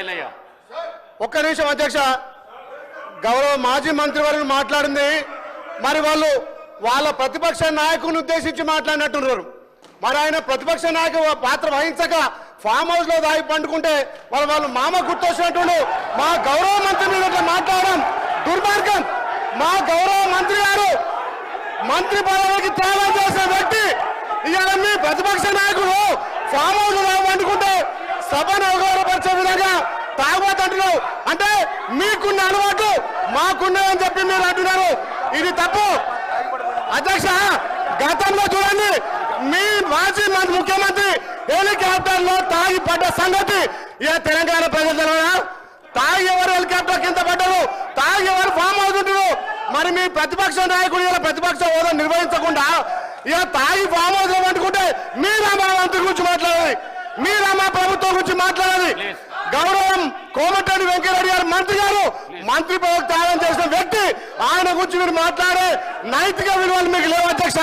అయినయ్యా. ఒక్క నిమిషం అధ్యక్ష. గౌరవ మాజీ మంత్రి వారిని మాట్లాడింది. మరి వాళ్ళు వాళ్ళ ప్రతిపక్ష నాయకుని ఉద్దేశించి మాట్లాడినట్టున్నారు. మరి ఆయన ప్రతిపక్ష నాయకు పాత్ర వహించక ఫామ్ హౌస్లో దాగి పండుకుంటే వాళ్ళు వాళ్ళు మామ గుర్తొచ్చినట్టు మా గౌరవ మంత్రి మీద మాట్లాడడం దుర్మార్గం. మా గౌరవ మంత్రి గారు మంత్రి పదవికి త్యాగం చేసిన వ్యక్తి. ఇవాళ మీ ప్రతిపక్ష నాయకుడు ఫామ్ హౌస్లో దాగి పండుకుంటే సభను తాగుబోతుంటున్నావు అంటే మీకున్న అలవాటు మాకున్నదని చెప్పి మీరు అంటున్నారు. ఇది తప్పు. అధ్యక్ష గతంలో చూడండి మీ మాజీ మంత్రి ముఖ్యమంత్రి హెలికాప్టర్లో తాగి పడ్డ సంగతి ఇక తెలంగాణ ప్రజలు? తాగి ఎవరు హెలికాప్టర్ కింద పడ్డారు? తాగి ఎవరు ఫామ్ అవుతుంటారు మరి మీ ప్రతిపక్ష నాయకుడు ఇలా ప్రతిపక్ష హోదా నిర్వహించకుండా ఇక తాగి ఫామ్ హౌస్లో పట్టుకుంటే మీరు మా మంత్రి గురించి మాట్లాడాలి. మీరు మా ప్రభుత్వం గురించి మాట్లాడాలి. గౌరవం కోమటిరెడ్డి వెంకయ్యరెడ్డి గారు మంత్రి గారు మంత్రి పదవి త్యాగం చేసిన వ్యక్తి. ఆయన గురించి మీరు మాట్లాడే నైతిక విలువలు మీకు లేవు అధ్యక్ష.